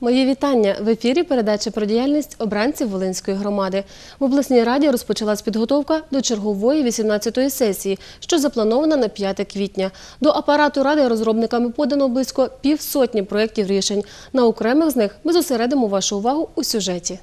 Мої вітання в ефірі. Передача про діяльність обранців Волинської громади. В обласній раді розпочалась підготовка до чергової 18-ї сесії, що запланована на 5 квітня. До апарату ради розробниками подано близько півсотні проєктів рішень. На окремих з них ми зосередимо вашу увагу у сюжеті.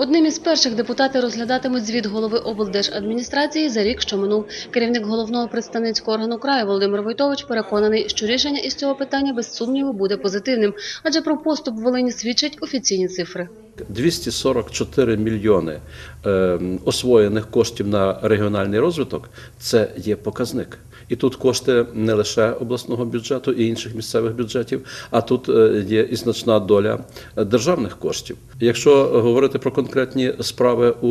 Одним із перших депутати розглядатимуть звіт голови облдержадміністрації за рік, що минув. Керівник головного представницького органу краю Володимир Войтович переконаний, що рішення із цього питання без сумніву буде позитивним, адже про поступ в Волині свідчать офіційні цифри. 244 мільйони е, освоєних коштів на регіональний розвиток це є показник. І тут кошти не лише обласного бюджету і інших місцевих бюджетів, а тут е, є і значна доля е, державних коштів. Якщо говорити про конкретні справи у,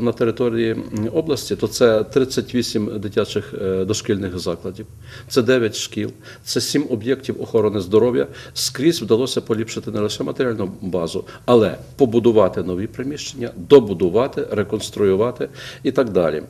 на території області, то це 38 дитячих е, дошкільних закладів, це 9 шкіл, це 7 об'єктів охорони здоров'я. Скрізь вдалося поліпшити не лише матеріальну базу, але побудувати нові приміщення, добудувати, реконструювати і так далі.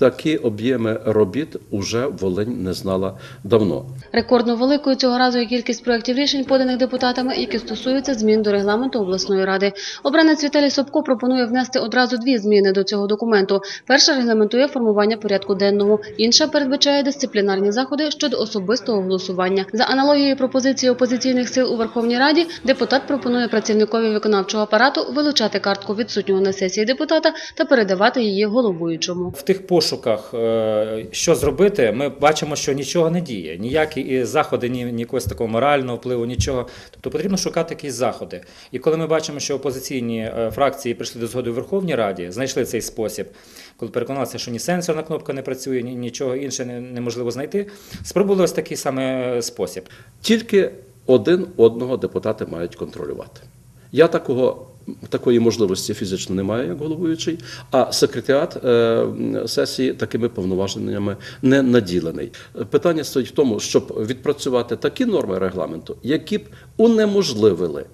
Такі об'єми робіт уже Волинь не знала давно. Рекордно великою цього разу є кількість проєктів рішень, поданих депутатами, які стосуються змін до регламенту обласної ради. Обранець Віталій Собко пропонує внести одразу дві зміни до цього документу. Перша регламентує формування порядку денного, інша передбачає дисциплінарні заходи щодо особистого голосування. За аналогією пропозиції опозиційних сил у Верховній Раді, депутат пропонує працівникові виконавчого апарату вилучати картку відсутнього на сесії депутата та передавати її головуючому. В тих пошуках, е, що зробити, ми бачимо, що нічого не діє. Ніякі заходи, ні, якогось такого морального впливу, нічого. Тобто потрібно шукати якісь заходи. І коли ми бачимо, що опозиційні е, фракції прийшли до згоди в Верховній Раді, знайшли цей спосіб, коли переконалися, що ні сенсорна кнопка не працює, ні нічого інше не- неможливо знайти, спробували ось такий саме спосіб. Тільки один одного депутати мають контролювати. Я такого. Такої можливості фізично немає, як головуючий, а секретаріат е, сесії такими повноваженнями не наділений. Питання стоїть в тому, щоб відпрацювати такі норми регламенту, які б унеможливили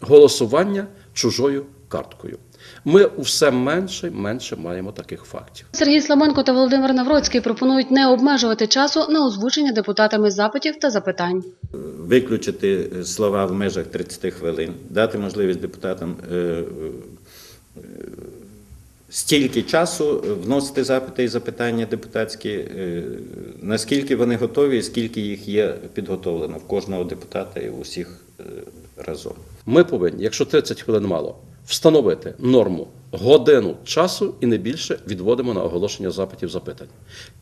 голосування чужою карткою. Ми все менше і менше маємо таких фактів. Сергій Сламенко та Володимир Навроцький пропонують не обмежувати часу на озвучення депутатами запитів та запитань. виключити слова в межах 30 хвилин, дати можливість депутатам е, е, стільки часу вносити запити і запитання депутатські, е, наскільки вони готові і скільки їх є підготовлено в кожного депутата і у всіх е, разом. Ми повинні, якщо 30 хвилин мало, встановити норму годину часу і не більше відводимо на оголошення запитів запитань.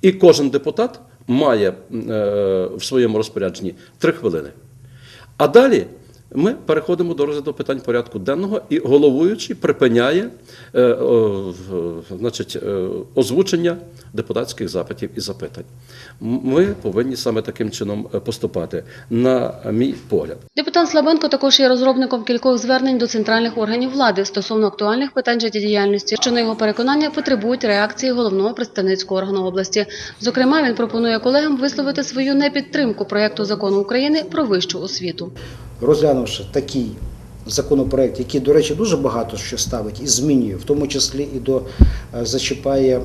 І кожен депутат має е, в своєму розпорядженні 3 хвилини. А далі ми переходимо до розгляду питань порядку денного, і головуючий припиняє е, о, значить, е, озвучення депутатських запитів і запитань. Ми повинні саме таким чином е, поступати, на мій погляд. Депутат Слабенко також є розробником кількох звернень до центральних органів влади стосовно актуальних питань життєдіяльності, що на його переконання потребують реакції головного представницького органу області. Зокрема, він пропонує колегам висловити свою непідтримку проєкту закону України про вищу освіту. Розглянувши такий законопроект, який, до речі, дуже багато що ставить і змінює, в тому числі і до е, зачіпає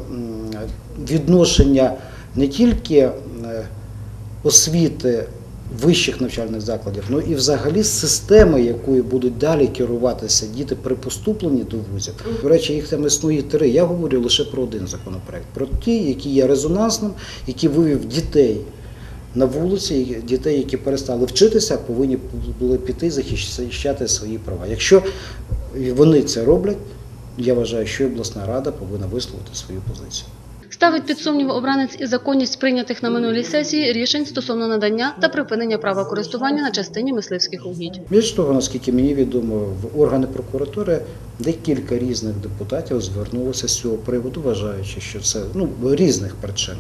відношення не тільки е, освіти вищих навчальних закладів, ну і взагалі системи, якою будуть далі керуватися діти при поступленні до вузів. До речі, їх там існує три. Я говорю лише про один законопроект, про ті, які є резонансним, які вивів дітей на вулиці, дітей, які перестали вчитися, повинні були піти захищати свої права. Якщо вони це роблять, я вважаю, що і обласна рада повинна висловити свою позицію. Ставить під сумнів обранець і законність прийнятих на минулій сесії рішень стосовно надання та припинення права користування на частині мисливських угідь. Більш того, наскільки мені відомо, в органи прокуратури декілька різних депутатів звернулося з цього приводу, вважаючи, що це ну різних причин.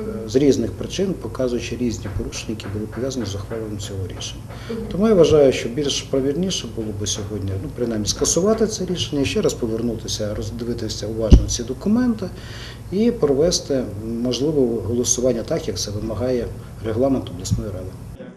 Е, З різних причин, показуючи різні порушення, які були пов'язані з ухваленням цього рішення. Тому я вважаю, що більш правильніше було би сьогодні, ну принаймні, скасувати це рішення, ще раз повернутися, роздивитися уважно ці документи і провести можливо голосування так, як це вимагає регламент обласної ради.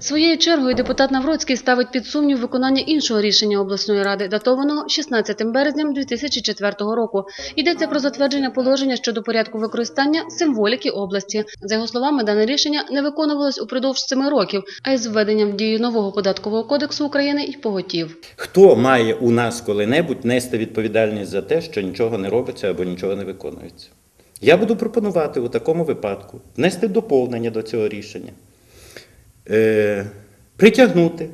Своєю чергою депутат Навроцький ставить під сумнів виконання іншого рішення обласної ради, датованого 16 березням 2004 року. Йдеться про затвердження положення щодо порядку використання символіки області. За його словами, дане рішення не виконувалось упродовж семи років, а із введенням в дію нового податкового кодексу України й поготів. Хто має у нас коли-небудь нести відповідальність за те, що нічого не робиться або нічого не виконується? Я буду пропонувати у такому випадку внести доповнення до цього рішення, е, притягнути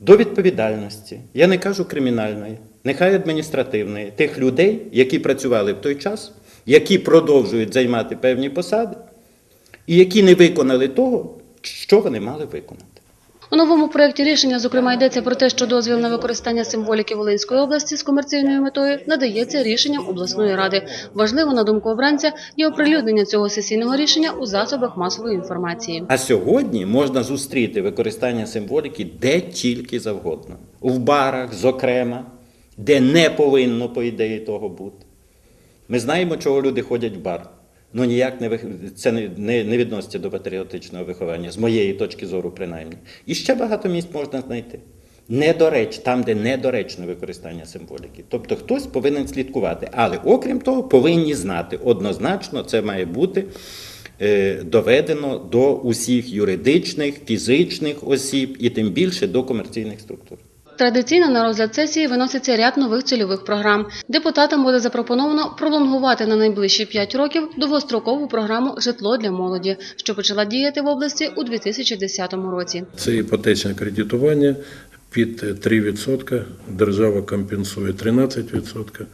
до відповідальності, я не кажу кримінальної, нехай адміністративної, тих людей, які працювали в той час, які продовжують займати певні посади, і які не виконали того, що вони мали виконати. У новому проєкті рішення, зокрема, йдеться про те, що дозвіл на використання символіки Волинської області з комерційною метою надається рішенням обласної ради. Важливо, на думку обранця, є оприлюднення цього сесійного рішення у засобах масової інформації. А сьогодні можна зустріти використання символіки де тільки завгодно. В барах, зокрема, де не повинно, по ідеї, того бути. Ми знаємо, чого люди ходять в бар. Ну ніяк не вих- це не, не, не відноситься до патріотичного виховання, з моєї точки зору, принаймні. І ще багато місць можна знайти. Недореч, там, де недоречне використання символіки. Тобто хтось повинен слідкувати. Але окрім того, повинні знати однозначно, це має бути е, доведено до усіх юридичних, фізичних осіб і тим більше до комерційних структур. Традиційно на розгляд сесії виноситься ряд нових цільових програм. Депутатам буде запропоновано пролонгувати на найближчі 5 років довгострокову програму Житло для молоді, що почала діяти в області у 2010 році. Це іпотечне кредитування під 3%, держава компенсує 13%.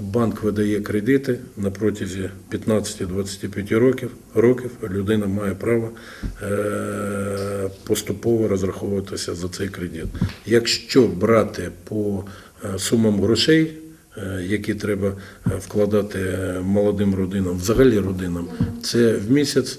Банк видає кредити на протязі 15-25 років, років людина має право е, поступово розраховуватися за цей кредит. Якщо брати по е, сумам грошей, е, які треба вкладати молодим родинам, взагалі родинам, це в місяць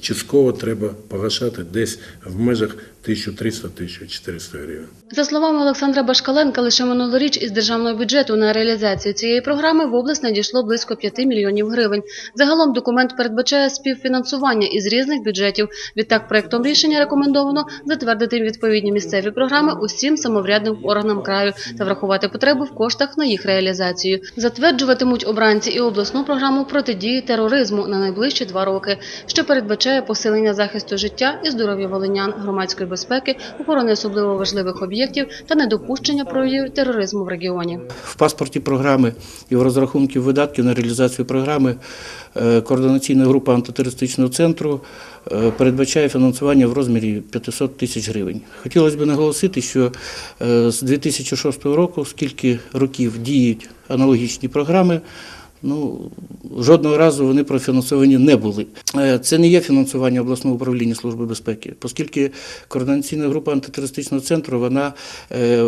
частково треба погашати десь в межах 1300-1400 гривень. За словами Олександра Башкаленка, лише минулоріч із державного бюджету на реалізацію цієї програми в область надійшло близько 5 мільйонів гривень. Загалом документ передбачає співфінансування із різних бюджетів. Відтак, проектом рішення рекомендовано затвердити відповідні місцеві програми усім самоврядним органам краю та врахувати потреби в коштах на їх реалізацію. Затверджуватимуть обранці і обласну програму протидії тероризму на найближчі два роки, що передбачає посилення захисту життя і здоров'я волинян, громадської безпеки, охорони особливо важливих об'єктів та недопущення проявів тероризму в регіоні. в паспорті програми і в розрахунку видатків на реалізацію програми е, координаційна група антитерористичного центру е, передбачає фінансування в розмірі 500 тисяч гривень. Хотілося б наголосити, що е, з 2006 року, скільки років діють аналогічні програми, Ну, жодного разу вони профінансовані не були. Е, Це не є фінансування обласного управління Служби безпеки, оскільки координаційна група антитерористичного центру вона е,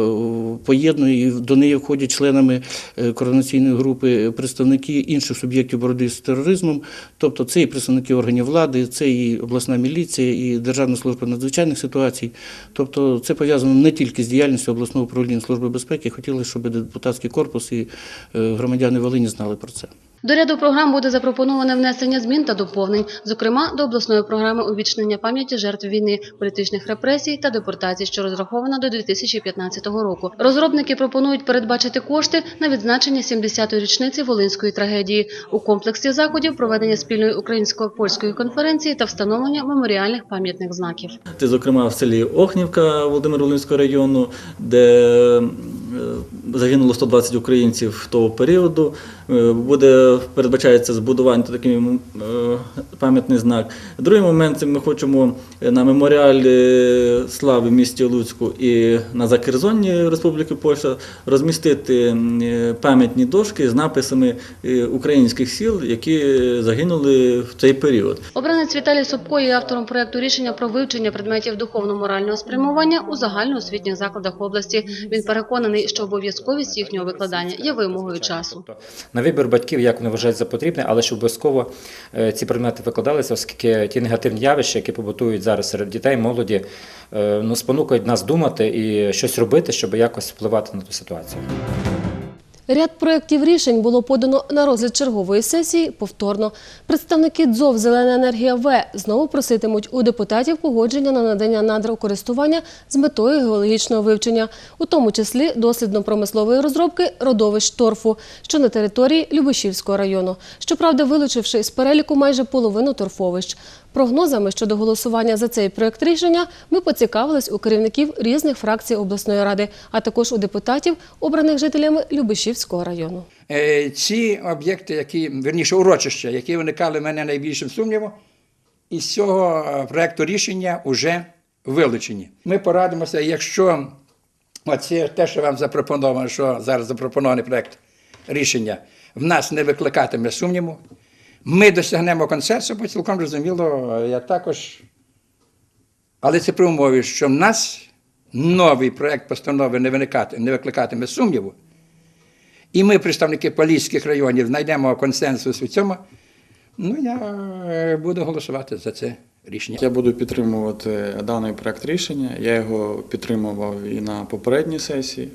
поєднує і до неї входять членами е, координаційної групи представники інших суб'єктів боротьби з тероризмом, тобто це і представники органів влади, це і обласна міліція, і Державна служба надзвичайних ситуацій. Тобто це пов'язано не тільки з діяльністю обласного управління Служби безпеки. Хотілося, щоб депутатський корпус і громадяни Волині знали про це. До ряду програм буде запропоноване внесення змін та доповнень, зокрема до обласної програми увічнення пам'яті жертв війни, політичних репресій та депортацій, що розрахована до 2015 року. Розробники пропонують передбачити кошти на відзначення 70-ї річниці волинської трагедії у комплексі заходів проведення спільної українсько-польської конференції та встановлення меморіальних пам'ятних знаків. Це, зокрема, в селі Охнівка Володимир-Волинського району, де е, загинуло 120 українців того періоду. Е, Буде передбачається збудування такий е, пам'ятний знак. Другий момент це ми хочемо на меморіалі слави місті Луцьку і на Закерзонні Республіки Польща розмістити е, пам'ятні дошки з написами е, українських сіл, які загинули в цей період. Обранець Віталій Собко є автором проекту рішення про вивчення предметів духовно-морального спрямування у загальноосвітніх закладах області. Він переконаний, що обов'язковість їхнього викладання є вимогою часу. На вибір батьків, як вони вважають за потрібне, але щоб обов'язково е, ці предмети викладалися, оскільки ті негативні явища, які побутують зараз серед дітей, молоді, е, ну, спонукають нас думати і щось робити, щоб якось впливати на ту ситуацію. Ряд проєктів рішень було подано на розгляд чергової сесії повторно. Представники ДЗОВ «Зелена енергія В» знову проситимуть у депутатів погодження на надання надр користування з метою геологічного вивчення, у тому числі дослідно-промислової розробки родовищ торфу, що на території Любешівського району. Щоправда, вилучивши з переліку майже половину торфовищ. Прогнозами щодо голосування за цей проект рішення ми поцікавились у керівників різних фракцій обласної ради, а також у депутатів, обраних жителями Любешівського району. Е, ці об'єкти, які верніше урочища, які виникали в мене найбільшим сумнівом, із цього е, проекту рішення вже вилучені. Ми порадимося, якщо оце те, що вам запропоновано, що зараз запропонований проект рішення, в нас не викликатиме сумніву. Ми досягнемо консенсусу, бо цілком зрозуміло, е, я також. Але це при умові, що в нас новий проект постанови не, виникати, не викликатиме сумніву, і ми, представники поліських районів, знайдемо консенсус у цьому, ну я е, буду голосувати за це рішення. Я буду підтримувати даний проект рішення. Я його підтримував і на попередній сесії.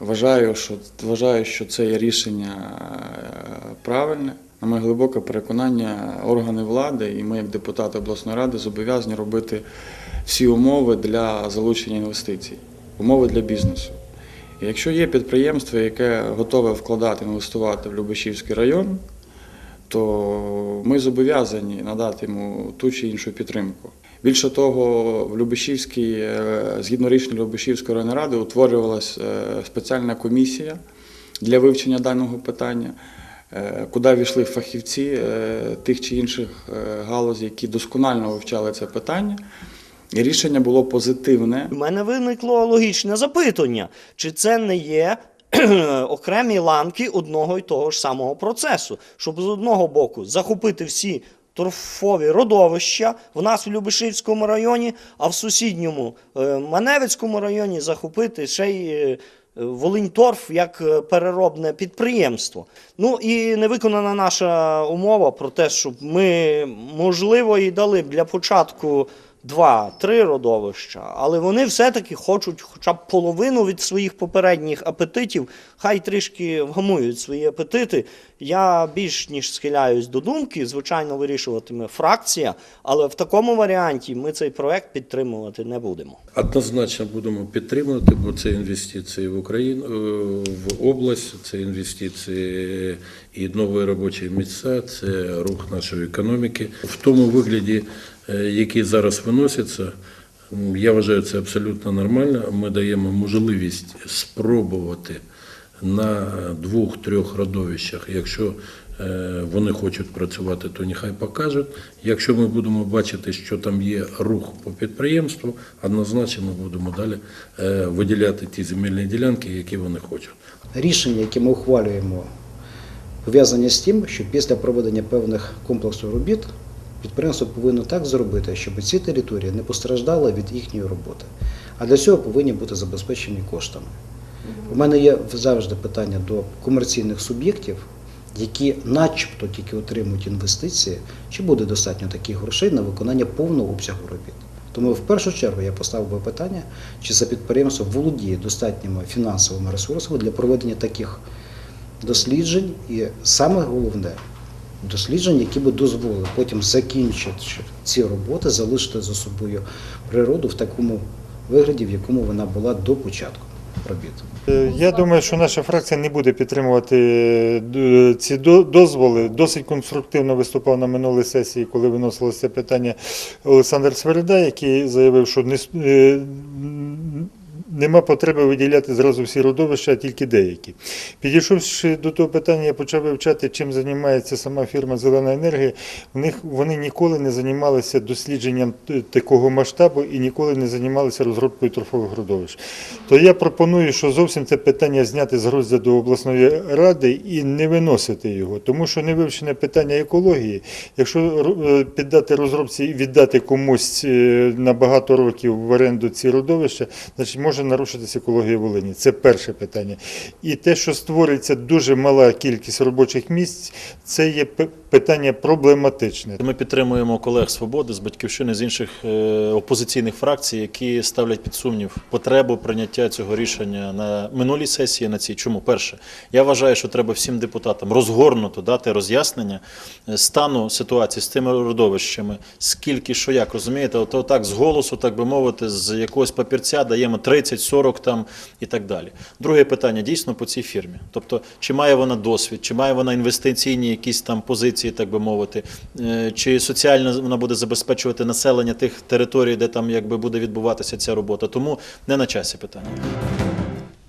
Вважаю, що, вважаю, що це є рішення е, правильне. На моє глибоке переконання, органи влади і ми, як депутати обласної ради, зобов'язані робити всі умови для залучення інвестицій, умови для бізнесу. І якщо є підприємство, яке готове вкладати, інвестувати в Любешівський район, то ми зобов'язані надати йому ту чи іншу підтримку. Більше того, в Любешівській, е, згідно рішення Любешівської районної ради, утворювалася е, спеціальна комісія для вивчення даного питання, куди війшли фахівці е, тих чи інших е, галузей, які досконально вивчали це питання. І рішення було позитивне. У мене виникло логічне запитання, чи це не є окремі ланки одного і того ж самого процесу, щоб з одного боку захопити всі торфові родовища в нас в Любешівському районі, а в сусідньому е, Маневицькому районі захопити ще й е, Волиньторф як е, переробне підприємство. Ну і не виконана наша умова про те, щоб ми, можливо, і дали б для початку два-три родовища, але вони все-таки хочуть хоча б половину від своїх попередніх апетитів, хай трішки вгамують свої апетити. Я більш ніж схиляюсь до думки, звичайно, вирішуватиме фракція, але в такому варіанті ми цей проект підтримувати не будемо. Однозначно будемо підтримувати, бо це інвестиції в Україну, е, в область, це інвестиції і нові робочі місця, це рух нашої економіки. В тому вигляді, е, який зараз виноситься, м, я вважаю, це абсолютно нормально. Ми даємо можливість спробувати на двох-трьох родовищах, якщо е, вони хочуть працювати, то нехай покажуть. Якщо ми будемо бачити, що там є рух по підприємству, однозначно ми будемо далі е, виділяти ті земельні ділянки, які вони хочуть. Рішення, які ми ухвалюємо, пов'язані з тим, що після проведення певних комплексів робіт підприємство повинно так зробити, щоб ці території не постраждали від їхньої роботи. А для цього повинні бути забезпечені коштами. У мене є завжди питання до комерційних суб'єктів, які начебто тільки отримують інвестиції, чи буде достатньо таких грошей на виконання повного обсягу робіт. Тому в першу чергу я поставив би питання, чи це підприємство володіє достатніми фінансовими ресурсами для проведення таких досліджень, і саме головне досліджень, які би дозволили потім закінчити ці роботи, залишити за собою природу в такому вигляді, в якому вона була до початку робіт. Е, Я думаю, що наша фракція не буде підтримувати е, ці дозволи. Досить конструктивно виступав на минулій сесії, коли виносилося питання Олександр Свереда, який заявив, що не, е, нема потреби виділяти зразу всі родовища, а тільки деякі. Підійшовши до того питання, я почав вивчати, чим займається сама фірма Зелена енергія. В них вони ніколи не займалися дослідженням такого масштабу і ніколи не займалися розробкою торфових родовищ. То я пропоную, що зовсім це питання зняти з розгляду обласної ради і не виносити його, тому що не вивчене питання екології. Якщо е, піддати розробці і віддати комусь е, на багато років в оренду ці родовища, значить може нарушитися екологія Волині. Це перше питання. І те, що створюється дуже мала кількість робочих місць, це є питання проблематичне. Ми підтримуємо колег свободи з батьківщини з інших е, опозиційних фракцій, які ставлять під сумнів потребу прийняття цього рішення на минулій сесії. На цій чому перше, я вважаю, що треба всім депутатам розгорнуто дати роз'яснення стану ситуації з тими родовищами, скільки що як розумієте, от так з голосу, так би мовити, з якогось папірця даємо 30, 40 там і так далі. Друге питання дійсно по цій фірмі. Тобто, чи має вона досвід, чи має вона інвестиційні якісь там позиції, так би мовити, е, чи соціально вона буде забезпечувати населення тих територій, де там якби буде відбуватися ця робота. Тому не на часі питання.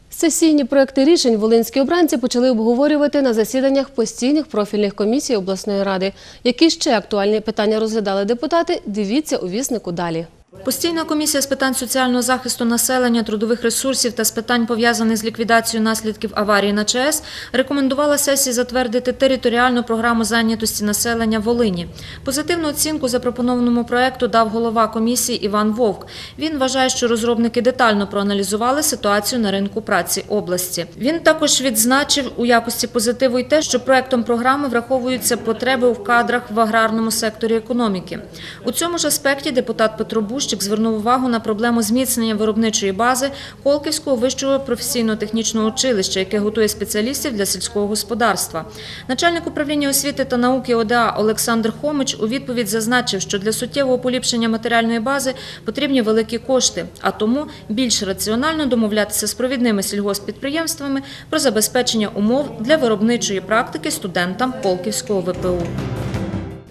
Сесійні проекти рішень волинські обранці почали обговорювати на засіданнях постійних профільних комісій обласної ради. Які ще актуальні питання розглядали депутати, дивіться у віснику далі. Постійна комісія з питань соціального захисту населення, трудових ресурсів та з питань пов'язаних з ліквідацією наслідків аварії на ЧАЕС рекомендувала сесії затвердити територіальну програму зайнятості населення Волині. Позитивну оцінку запропонованому проекту дав голова комісії Іван Вовк. Він вважає, що розробники детально проаналізували ситуацію на ринку праці області. Він також відзначив у якості позитиву й те, що проектом програми враховуються потреби в кадрах в аграрному секторі економіки. У цьому ж аспекті депутат Петро Бущик звернув увагу на проблему зміцнення виробничої бази Колківського вищого професійно-технічного училища, яке готує спеціалістів для сільського господарства. Начальник управління освіти та науки ОДА Олександр Хомич у відповідь зазначив, що для суттєвого поліпшення матеріальної бази потрібні великі кошти, а тому більш раціонально домовлятися з провідними сільгоспідприємствами про забезпечення умов для виробничої практики студентам Колківського ВПУ.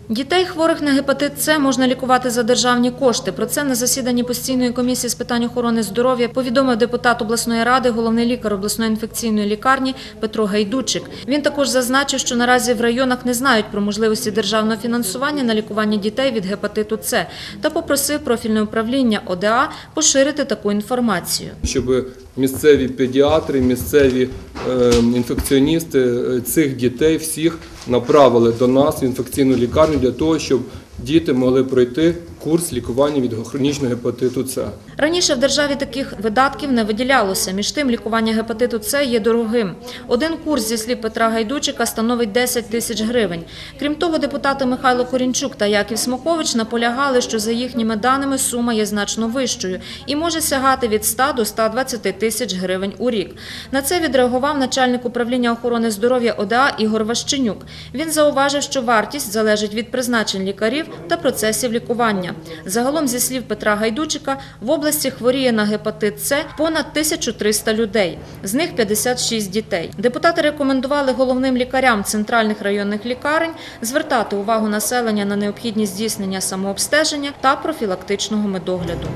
Дітей хворих на гепатит С можна лікувати за державні кошти. Про це на засіданні постійної комісії з питань охорони здоров'я повідомив депутат обласної ради, головний лікар обласної інфекційної лікарні Петро Гайдучик. Він також зазначив, що наразі в районах не знають про можливості державного фінансування на лікування дітей від гепатиту С та попросив профільне управління ОДА поширити таку інформацію. щоб місцеві педіатри, місцеві е, інфекціоністи е, цих дітей всіх направили до нас в інфекційну лікарню для того, щоб діти могли пройти курс лікування від хронічного гепатиту С. Раніше в державі таких видатків не виділялося. Між тим, лікування гепатиту С є дорогим. Один курс, зі слів Петра Гайдучика, становить 10 тисяч гривень. Крім того, депутати Михайло Корінчук та Яків Смокович наполягали, що за їхніми даними сума є значно вищою і може сягати від 100 до 120 тисяч гривень у рік. На це відреагував начальник управління охорони здоров'я ОДА Ігор Ващенюк. Він зауважив, що вартість залежить від призначень лікарів та процесів лікування. Загалом, зі слів Петра Гайдучика, в області хворіє на гепатит С понад 1300 людей, з них 56 дітей. Депутати рекомендували головним лікарям центральних районних лікарень звертати увагу населення на необхідність здійснення самообстеження та профілактичного медогляду.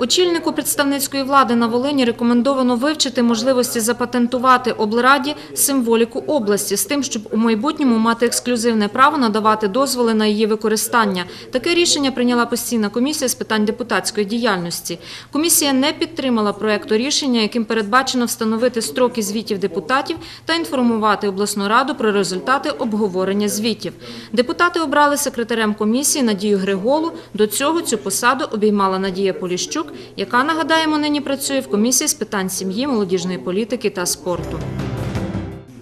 Очільнику представницької влади на Волині рекомендовано вивчити можливості запатентувати облраді символіку області з тим, щоб у майбутньому мати ексклюзивне право надавати дозволи на її використання. Таке рішення прийняла постійна комісія з питань депутатської діяльності. Комісія не підтримала проекту рішення, яким передбачено встановити строки звітів депутатів та інформувати обласну раду про результати обговорення звітів. Депутати обрали секретарем комісії Надію Григолу. До цього цю посаду обіймала Надія Поліщук, яка, нагадаємо, нині працює в комісії з питань сім'ї, молодіжної політики та спорту.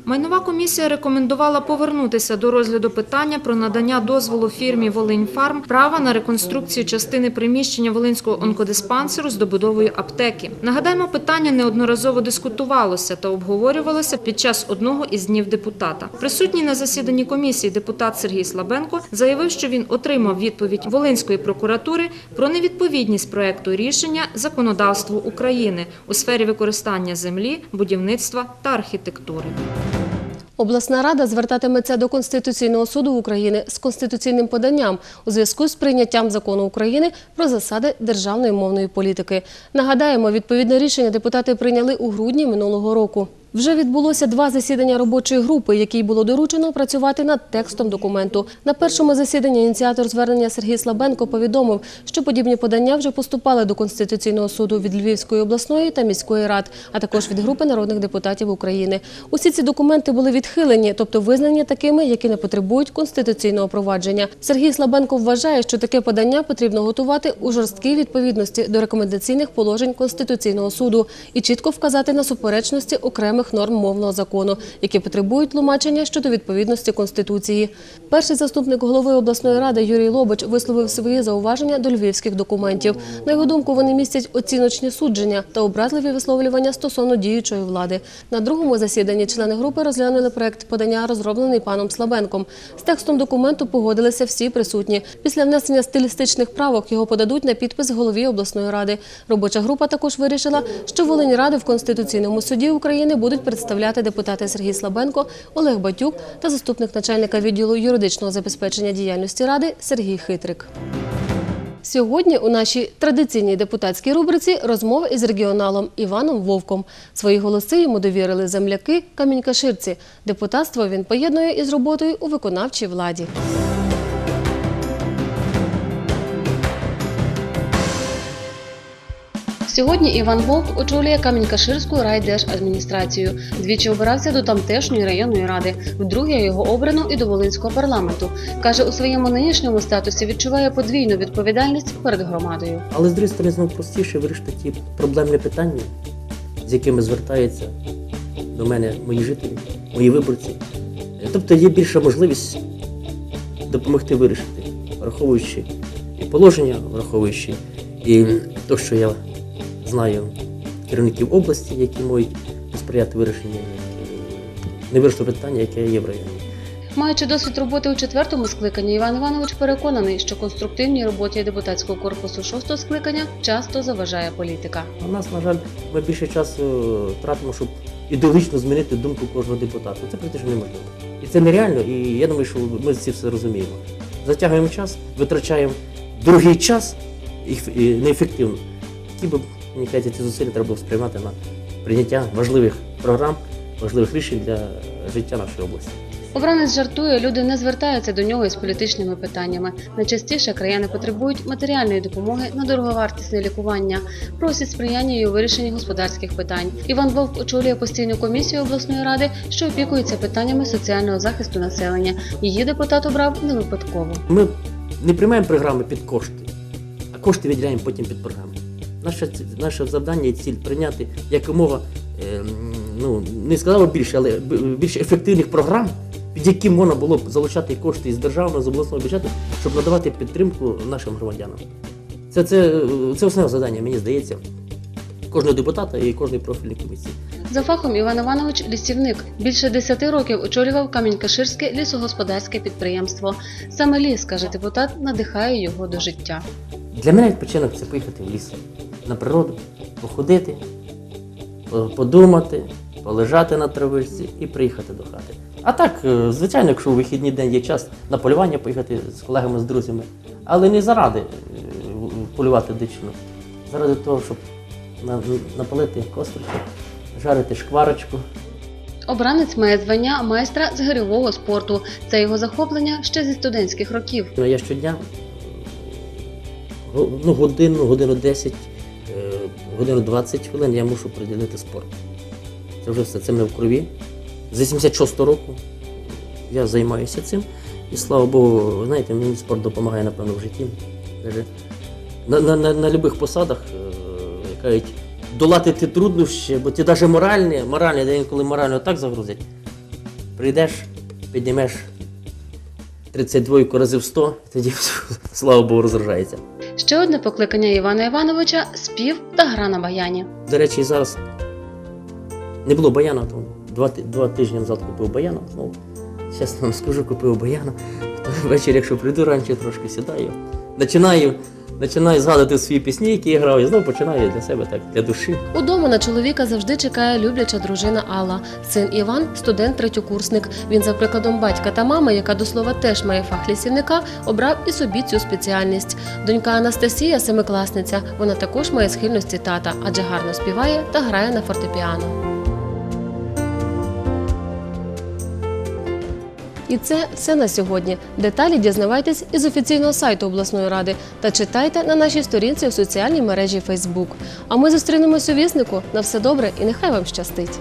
Майнова комісія рекомендувала повернутися до розгляду питання про надання дозволу фірмі «Волиньфарм» права на реконструкцію частини приміщення Волинського онкодиспансеру з добудовою аптеки. Нагадаємо, питання неодноразово дискутувалося та обговорювалося під час одного із днів депутата. Присутній на засіданні комісії депутат Сергій Слабенко заявив, що він отримав відповідь Волинської прокуратури про невідповідність проекту рішення законодавству України у сфері використання землі, будівництва та архітектури. Обласна рада звертатиметься до Конституційного суду України з конституційним поданням у зв'язку з прийняттям закону України про засади державної мовної політики. Нагадаємо, відповідне рішення депутати прийняли у грудні минулого року. Вже відбулося два засідання робочої групи, якій було доручено працювати над текстом документу. На першому засіданні ініціатор звернення Сергій Слабенко повідомив, що подібні подання вже поступали до Конституційного суду від Львівської обласної та міської рад, а також від групи народних депутатів України. Усі ці документи були відхилені, тобто визнані такими, які не потребують конституційного провадження. Сергій Слабенко вважає, що таке подання потрібно готувати у жорсткій відповідності до рекомендаційних положень Конституційного суду і чітко вказати на суперечності окремих норм мовного закону, які потребують тлумачення щодо відповідності Конституції. Перший заступник голови обласної ради Юрій Лобоч висловив свої зауваження до львівських документів. На його думку, вони містять оціночні судження та образливі висловлювання стосовно діючої влади. На другому засіданні члени групи розглянули проект подання, розроблений паном Слабенком. З текстом документу погодилися всі присутні. Після внесення стилістичних правок його подадуть на підпис голові обласної ради. Робоча група також вирішила, що Волинь Ради в Конституційному суді України будуть представляти депутати Сергій Слабенко, Олег Батюк та заступник начальника відділу юридичного забезпечення діяльності ради Сергій Хитрик. Сьогодні у нашій традиційній депутатській рубриці розмова із регіоналом Іваном Вовком. Свої голоси йому довірили земляки Камінькаширці. Депутатство він поєднує із роботою у виконавчій владі. Сьогодні Іван Вовк очолює Камінькаширську райдержадміністрацію. Двічі обирався до тамтешньої районної ради. Вдруге його обрано і до Волинського парламенту. Каже, у своєму нинішньому статусі відчуває подвійну відповідальність перед громадою. Але з другої сторони, знову простіше вирішити ті проблемні питання, з якими звертаються до мене мої жителі, мої виборці. Тобто є більша можливість допомогти вирішити, враховуючи і положення, враховуючи і те, що я знаю керівників області, які можуть посприяти вирішенню невирішеного питання, яке є в районі. Маючи досвід роботи у четвертому скликанні, Іван Іванович переконаний, що конструктивній роботі депутатського корпусу шостого скликання часто заважає політика. У нас, на жаль, ми більше часу тратимо, щоб ідеологічно змінити думку кожного депутата. Це практично неможливо. І це нереально, і я думаю, що ми всі все розуміємо. Затягуємо час, витрачаємо другий час і неефективно. Які б, мені ці зусилля треба було сприймати на прийняття важливих програм, важливих рішень для життя нашої області. Обранець жартує, люди не звертаються до нього із політичними питаннями. Найчастіше краяни потребують матеріальної допомоги на дороговартісне лікування, просять сприяння і у вирішенні господарських питань. Іван Вовк очолює постійну комісію обласної ради, що опікується питаннями соціального захисту населення. Її депутат обрав не випадково. Ми не приймаємо програми під кошти, а кошти виділяємо потім під програми. Наше, наше завдання і ціль прийняти якомога, е, ну не сказав більше, але більше ефективних програм, під які можна було б залучати кошти із державного з обласного бюджету, щоб надавати підтримку нашим громадянам. Це, це, це основне завдання, мені здається, кожного депутата і кожної профільної комісії. За фахом Іван Іванович лісівник. Більше 10 років очолював Камінь-Каширське лісогосподарське підприємство. Саме ліс, каже депутат, надихає його до життя. Для мене відпочинок це поїхати в ліс, на природу, походити, подумати, полежати на травичці і приїхати до хати. А так, звичайно, якщо у вихідний день є час на полювання поїхати з колегами, з друзями, але не заради полювати дичину, заради того, щоб напалити костричок, жарити шкварочку. Обранець має звання майстра з гирьового спорту. Це його захоплення ще зі студентських років. Я щодня ну, годину, годину 10, годину 20 хвилин я мушу приділити спорту. Це вже все, це мене в крові. З 86 року я займаюся цим. І слава Богу, знаєте, мені спорт допомагає, напевно, в житті. На на, на, на любих посадах кажуть, долати ті труднощі, бо ті навіть моральні, моральні, де інколи морально так загрузять. Прийдеш, піднімеш 32 разів 100, тоді слава Богу, розражається. Ще одне покликання Івана Івановича спів та гра на баяні. До речі, зараз не було баяна, то два, два тижні назад купив баяна. Ну, чесно вам скажу, купив баяна. Ввечері, якщо прийду раніше, трошки сідаю. Починаю, починаю згадувати свої пісні, які я грав, і знову починаю для себе так, для душі. Удома на чоловіка завжди чекає любляча дружина Алла. Син Іван студент третьокурсник. Він за прикладом батька та мами, яка до слова теж має фах лісівника, обрав і собі цю спеціальність. Донька Анастасія семикласниця. Вона також має схильності тата, адже гарно співає та грає на фортепіано. І це все на сьогодні. Деталі дізнавайтесь із офіційного сайту обласної ради та читайте на нашій сторінці у соціальній мережі Facebook. А ми зустрінемось у віснику. На все добре і нехай вам щастить.